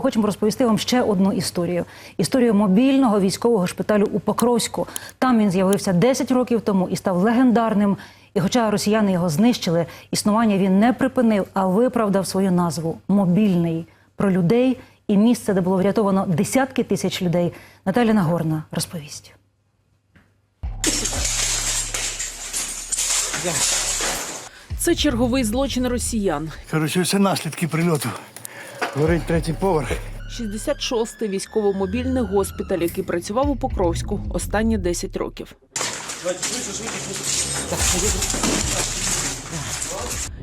Хочемо розповісти вам ще одну історію: історію мобільного військового шпиталю у Покровську. Там він з'явився 10 років тому і став легендарним. І хоча росіяни його знищили, існування він не припинив, а виправдав свою назву мобільний про людей і місце, де було врятовано десятки тисяч людей. Наталя Нагорна розповість. Це черговий злочин росіян. Коротше, це наслідки прильоту. Горить третій поверх. 66-й військово-мобільний госпіталь, який працював у Покровську останні 10 років.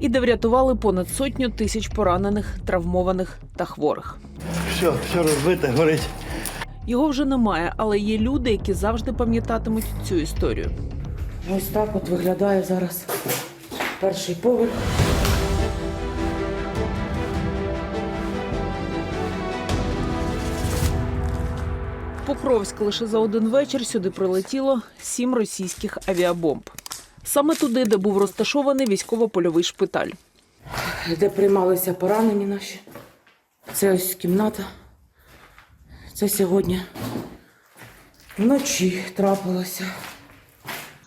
І де врятували понад сотню тисяч поранених, травмованих та хворих. Все, все розбите, горить. Його вже немає, але є люди, які завжди пам'ятатимуть цю історію. Ось так от виглядає зараз перший поверх. Покровськ лише за один вечір сюди прилетіло сім російських авіабомб. Саме туди, де був розташований військово-польовий шпиталь. де приймалися поранені наші. Це ось кімната. Це сьогодні вночі трапилося.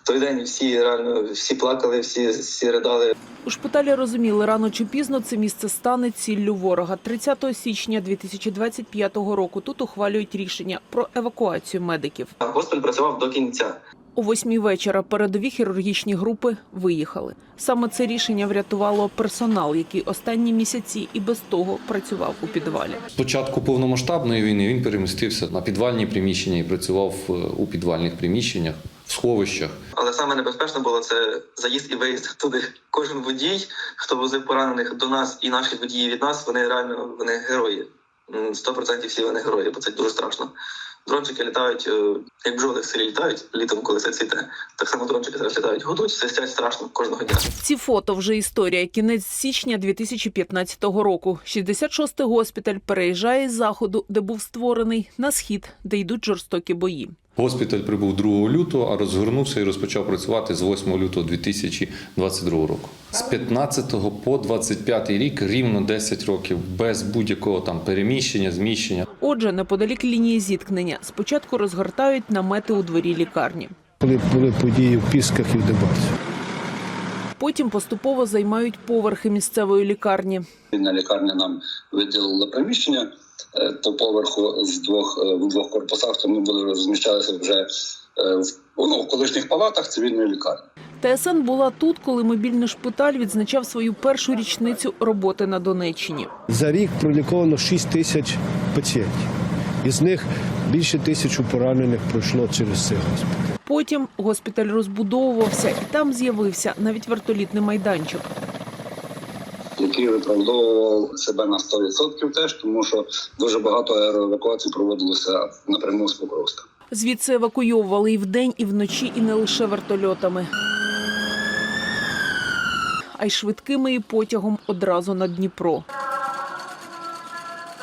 В той день всі реально всі плакали, всі, всі ридали. У шпиталі розуміли, рано чи пізно це місце стане ціллю ворога. 30 січня 2025 року тут ухвалюють рішення про евакуацію медиків. А працював до кінця. О восьмій вечора передові хірургічні групи виїхали. Саме це рішення врятувало персонал, який останні місяці і без того працював у підвалі. З початку повномасштабної війни він перемістився на підвальні приміщення і працював е, у підвальних приміщеннях, сховищах. Але саме небезпечно було це заїзд і виїзд туди. Кожен водій, хто возив поранених до нас, і наші водії від нас, вони реально вони герої. М, 100% всі вони герої, бо це дуже страшно. Дрончики літають, е, як бджоли в селі літають літом, коли це цвіте. Так само дрончики зараз літають. Готують, свистять страшно кожного дня. Ці фото вже історія. Кінець січня 2015 року. 66-й госпіталь переїжджає з заходу, де був створений, на схід, де йдуть жорстокі бої. Госпіталь прибув 2 лютого, а розгорнувся і розпочав працювати з 8 лютого 2022 року. З 15 по 25 рік рівно 10 років без будь-якого там переміщення, зміщення. Отже, неподалік лінії зіткнення спочатку розгортають намети у дворі лікарні. коли були події в Пісках і в Дебальцеві. Потім поступово займають поверхи місцевої лікарні. На лікарні нам виділили приміщення по поверху з двох е, в двох корпусах, то ми були розміщалися вже е, в, ну, в колишніх палатах цивільної лікарні. ТСН була тут, коли мобільний шпиталь відзначав свою першу річницю роботи на Донеччині. За рік проліковано 6 тисяч пацієнтів. Із них більше тисячу поранених пройшло через цей госпіталь. Потім госпіталь розбудовувався, і там з'явився навіть вертолітний майданчик. Який виправдовував себе на 100% теж, тому що дуже багато аероевакуацій проводилося напряму з Покровська. Звідси евакуйовували і вдень, і вночі, і не лише вертольотами, а й швидкими і потягом одразу на Дніпро.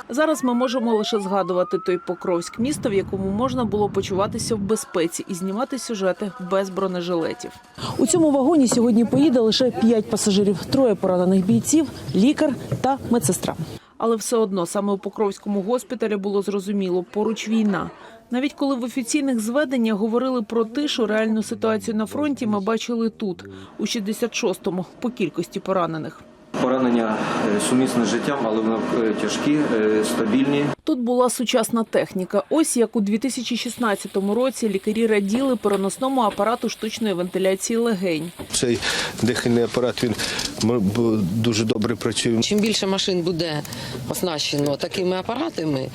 Зараз ми можемо лише згадувати той Покровськ, місто, в якому можна було почуватися в безпеці і знімати сюжети без бронежилетів. У цьому вагоні сьогодні поїде лише п'ять пасажирів: троє поранених бійців, лікар та медсестра. Але все одно саме у Покровському госпіталі було зрозуміло, поруч війна. Навіть коли в офіційних зведеннях говорили про тишу, реальну ситуацію на фронті ми бачили тут, у 66-му, по кількості поранених. Поранення е, сумісне з життям, але вони е, тяжкі, е, стабільні. Тут була сучасна техніка. Ось як у 2016 році лікарі раділи переносному апарату штучної вентиляції легень. Цей дихальний апарат він м- дуже добре працює. Чим більше машин буде оснащено такими апаратами,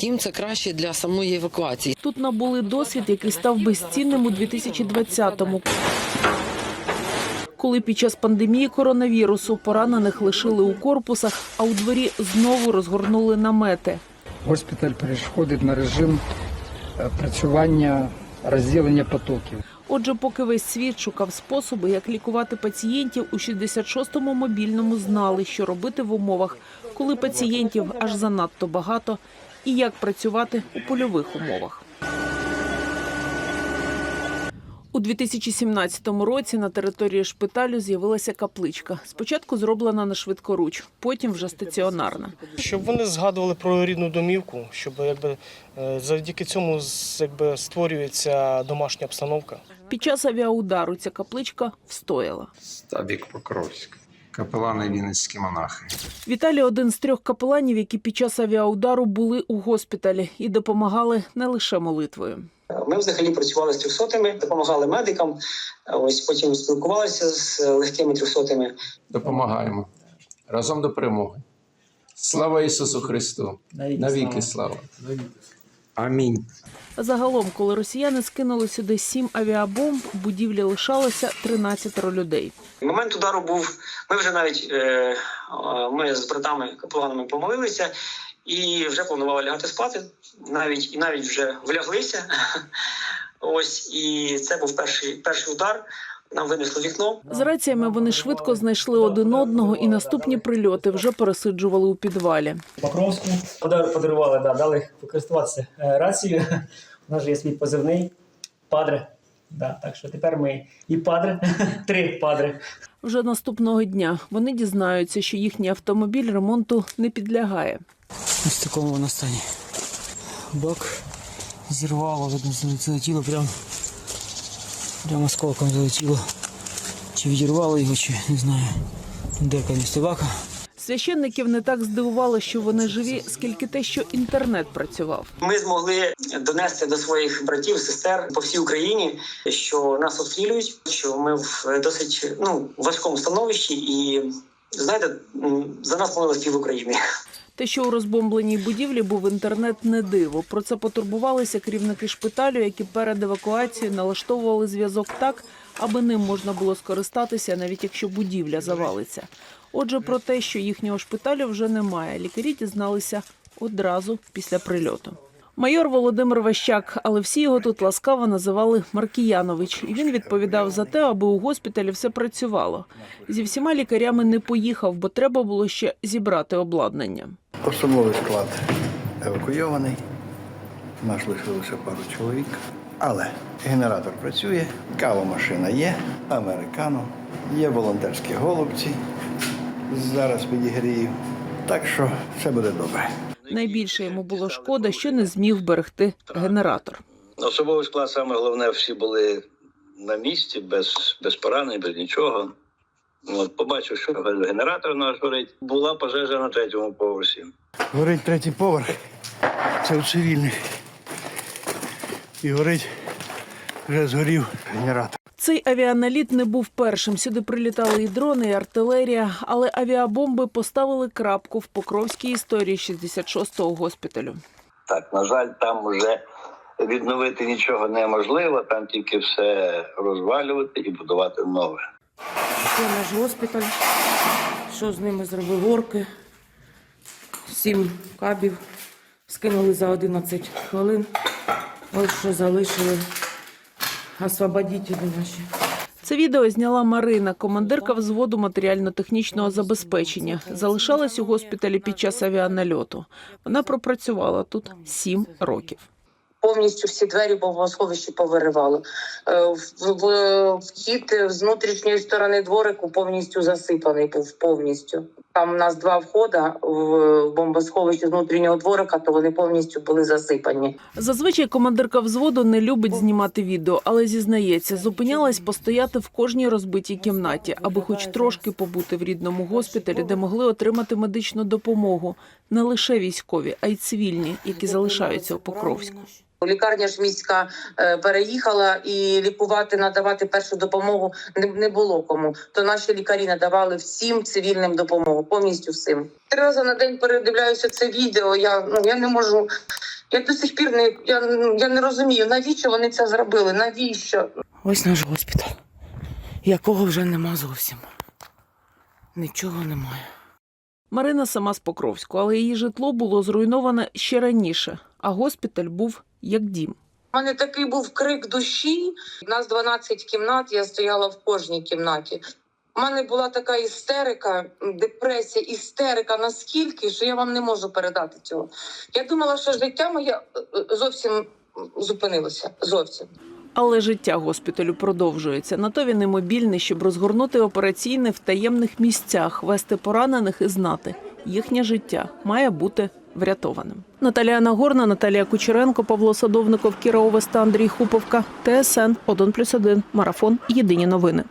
тим це краще для самої евакуації. Тут набули досвід, який став безцінним у 2020-му. Коли під час пандемії коронавірусу поранених лишили у корпусах, а у дворі знову розгорнули намети. Госпіталь переходить на режим е, працювання розділення потоків. Отже, поки весь світ шукав способи, як лікувати пацієнтів, у 66-му мобільному знали, що робити в умовах, коли пацієнтів аж занадто багато, і як працювати у польових умовах. У У 2017 році на території шпиталю з'явилася капличка. Спочатку зроблена на швидкоруч, потім вже стаціонарна. Щоб вони згадували про рідну домівку, щоб якби е, завдяки цьому якби створюється домашня обстановка. Під час авіаудару ця капличка встояла. Стабік Покровськ. Капелани Вінницькі монахи. Віталій один з трьох капеланів, які під час авіаудару були у госпіталі і допомагали не лише молитвою. Ми взагалі працювали з трьохсотими, допомагали медикам. Ось потім спілкувалися з легкими трьохсотими. Допомагаємо. Разом до перемоги. Слава Ісусу Христу! Навіки слава! Амінь. Загалом, коли росіяни скинули сюди сім авіабомб, в будівлі лишалося 13 людей. Момент удару був. Ми вже навіть е, е, ми з братами капеланами помолилися і вже планували лягати спати. Навіть і навіть вже вляглися. Ось і це був перший перший удар. Нам винесло вікно. З раціями вони швидко знайшли один одного, і наступні прильоти вже пересиджували у підвалі. Покровську Подар- подарували, да, дали користуватися е, рацією. У нас же є свій позивний падре. Да, так що тепер ми і падре, три падре. Вже наступного дня вони дізнаються, що їхній автомобіль ремонту не підлягає. Ось такому воно стані. Бак зірвало, залетіло прям. Прямо осколком залетіло. Чи відірвало його, чи не знаю. Дерка містивака. Священників не так здивувало, що вони живі, скільки те, що інтернет працював. Ми змогли донести до своїх братів, сестер по всій Україні, що нас обстрілюють, що ми в досить ну важкому становищі, і знаєте, за нас молилась пів України. Те, що у розбомбленій будівлі був інтернет, не диво. Про це потурбувалися керівники шпиталю, які перед евакуацією налаштовували зв'язок так, аби ним можна було скористатися, навіть якщо будівля завалиться. Отже, про те, що їхнього шпиталю вже немає, лікарі дізналися одразу після прильоту. Майор Володимир Ващак, але всі його тут ласкаво називали Маркіянович, і він відповідав за те, аби у госпіталі все працювало. Зі всіма лікарями не поїхав, бо треба було ще зібрати обладнання. Особовий склад евакуйований. Наш лишилося пару чоловік. Але генератор працює, кавомашина є, американо, є волонтерські голубці. Зараз підігрію. Так що все буде добре. Найбільше йому було шкода, що не зміг вберегти генератор. Особовий склад, саме головне, всі були на місці, без, без поранень, без нічого. От, побачив, що генератор наш горить. Була пожежа на третьому поверсі. Горить третій поверх. Це у цивільних. І горить вже згорів генератор. Цей авіаналіт не був першим. Сюди прилітали і дрони, і артилерія, але авіабомби поставили крапку в покровській історії 66-го госпіталю. Так, на жаль, там вже відновити нічого неможливо, там тільки все розвалювати і будувати нове. Це наш госпіталь. Що з ними зробив орки? Сім кабів скинули за 11 хвилин. Ось що залишили освободітелі наші. Це відео зняла Марина, командирка взводу матеріально-технічного забезпечення. Залишалась у госпіталі під час авіанальоту. Вона пропрацювала тут сім років. повністю всі двері бомбосховищі повиривало. Е, Вхід з внутрішньої сторони дворику повністю засипаний був повністю. Там у нас два входи в бомбосховище з внутрішнього дворика, то вони повністю були засипані. Зазвичай командирка взводу не любить знімати відео, але зізнається, зупинялась постояти в кожній розбитій кімнаті, аби хоч трошки побути в рідному госпіталі, де могли отримати медичну допомогу не лише військові, а й цивільні, які залишаються у Покровську. Лікарня ж міська е, переїхала і лікувати, надавати першу допомогу не, не було кому. То наші лікарі надавали всім цивільним допомогу, повністю всім. Три рази на день передивляюся це відео. Я ну я не можу. Я до сих пір не я, я не розумію, навіщо вони це зробили? Навіщо? Ось наш госпіталь, якого вже нема зовсім. Нічого немає. Марина сама з Покровську, але її житло було зруйноване ще раніше, а госпіталь був як дім. У мене такий був крик душі. У нас 12 кімнат, я стояла в кожній кімнаті. У мене була така істерика, депресія, істерика наскільки, що я вам не можу передати цього. Я думала, що життя моє е, е, зовсім зупинилося. Зовсім. Але життя госпіталю продовжується. На то він і мобільний, щоб розгорнути операційне в таємних місцях, вести поранених і знати. Їхнє життя має бути врятованим. Наталія Нагорна, Наталія Кучеренко, Павло Садовников, Кіра Овеста, Андрій Хуповка. ТСН 1+,1. Марафон. Єдині новини.